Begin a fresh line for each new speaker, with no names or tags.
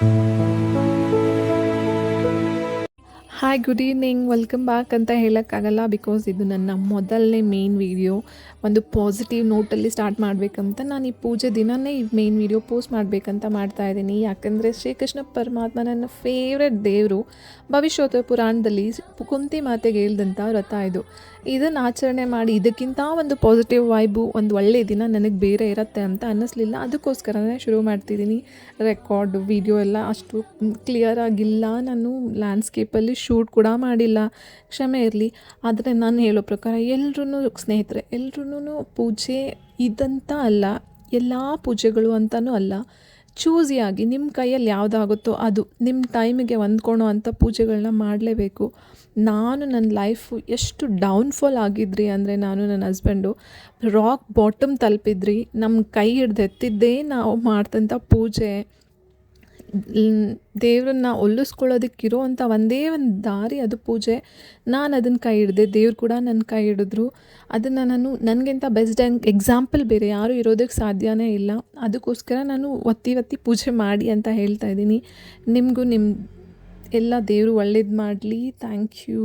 Thank you. Hi good evening welcome back ಅಂತ ಹೇಳೋಕ್ಕಾಗಲ್ಲ because ಇದು ನನ್ನ ಮೊದಲನೇ ಮೇನ್ ವೀಡಿಯೋ ಒಂದು ಪಾಸಿಟಿವ್ ನೋಟಲ್ಲಿ ಸ್ಟಾರ್ಟ್ ಮಾಡಬೇಕಂತ ನಾನು ಈ ಪೂಜೆ ದಿನನೇ ಈ ಮೇನ್ ವೀಡಿಯೋ ಪೋಸ್ಟ್ ಮಾಡಬೇಕಂತ ಮಾಡ್ತಾ ಇದ್ದೀನಿ. ಯಾಕಂದರೆ ಶ್ರೀಕೃಷ್ಣ ಪರಮಾತ್ಮ ನನ್ನ ಫೇವ್ರೆಟ್ ದೇವರು. ಭವಿಷ್ಯೋತ್ತರ ಪುರಾಣದಲ್ಲಿ ಕುಂತಿ ಮಾತೆಗೆ ಹೇಳ್ದಂಥ ವ್ರತ ಇದು. ಇದನ್ನು ಆಚರಣೆ ಮಾಡಿ ಇದಕ್ಕಿಂತ ಒಂದು ಪಾಸಿಟಿವ್ ವೈಬು ಒಂದು ಒಳ್ಳೆಯ ದಿನ ನನಗೆ ಬೇರೆ ಇರುತ್ತೆ ಅಂತ ಅನ್ನಿಸ್ಲಿಲ್ಲ. ಅದಕ್ಕೋಸ್ಕರನೇ ಶುರು ಮಾಡ್ತಿದ್ದೀನಿ. ರೆಕಾರ್ಡ್ ವಿಡಿಯೋ ಎಲ್ಲ ಅಷ್ಟು ಕ್ಲಿಯರ್ ಆಗಿಲ್ಲ. ನಾನು ಲ್ಯಾಂಡ್ಸ್ಕೇಪಲ್ಲಿ ಶೂಟ್ ಕೂಡ ಮಾಡಿಲ್ಲ. ಕ್ಷಮೆ ಇರಲಿ. ಆದರೆ ನಾನು ಹೇಳೋ ಪ್ರಕಾರ ಎಲ್ರೂ ಸ್ನೇಹಿತರೆ ಎಲ್ರೂ ಪೂಜೆ ಇದಂತ ಅಲ್ಲ, ಎಲ್ಲ ಪೂಜೆಗಳು ಅಂತಲೂ ಅಲ್ಲ. ಚೂಸಿಯಾಗಿ ನಿಮ್ಮ ಕೈಯಲ್ಲಿ ಯಾವುದಾಗುತ್ತೋ ಅದು ನಿಮ್ಮ ಟೈಮಿಗೆ ಹೊಂದ್ಕೊಳೋ ಅಂಥ ಪೂಜೆಗಳನ್ನ ಮಾಡಲೇಬೇಕು. ನಾನು ನನ್ನ ಲೈಫು ಎಷ್ಟು ಡೌನ್ಫಾಲ್ ಆಗಿದ್ರಿ ಅಂದರೆ ನಾನು ನನ್ನ ಹಸ್ಬೆಂಡು ರಾಕ್ ಬಾಟಮ್ ತಲುಪಿದ್ರಿ ನಮ್ಮ ಕೈ ಹಿಡ್ದು ಎತ್ತಿದ್ದೇ ನಾವು ಮಾಡ್ತಂಥ ಪೂಜೆ. ದೇವ್ರನ್ನ ಒಲಿಸ್ಕೊಳ್ಳೋದಕ್ಕಿರೋ ಅಂಥ ಒಂದೇ ಒಂದು ದಾರಿ ಅದು ಪೂಜೆ. ನಾನು ಅದನ್ನು ಕೈ ಹಿಡ್ದೆ, ದೇವ್ರು ಕೂಡ ನನ್ನ ಕೈ ಹಿಡಿದ್ರು. ಅದನ್ನು ನಾನು, ನನಗಿಂತ ಬೆಸ್ಟ್ ಎಕ್ಸಾಂಪಲ್ ಬೇರೆ ಯಾರೂ ಇರೋದಕ್ಕೆ ಸಾಧ್ಯನೇ ಇಲ್ಲ. ಅದಕ್ಕೋಸ್ಕರ ನಾನು ಒತ್ತಿ ಒತ್ತಿ ಪೂಜೆ ಮಾಡಿ ಅಂತ ಹೇಳ್ತಾ ಇದ್ದೀನಿ. ನಿಮಗೂ ನಿಮ್ಮ ಎಲ್ಲ ದೇವರು ಒಳ್ಳೇದು ಮಾಡಲಿ. Thank you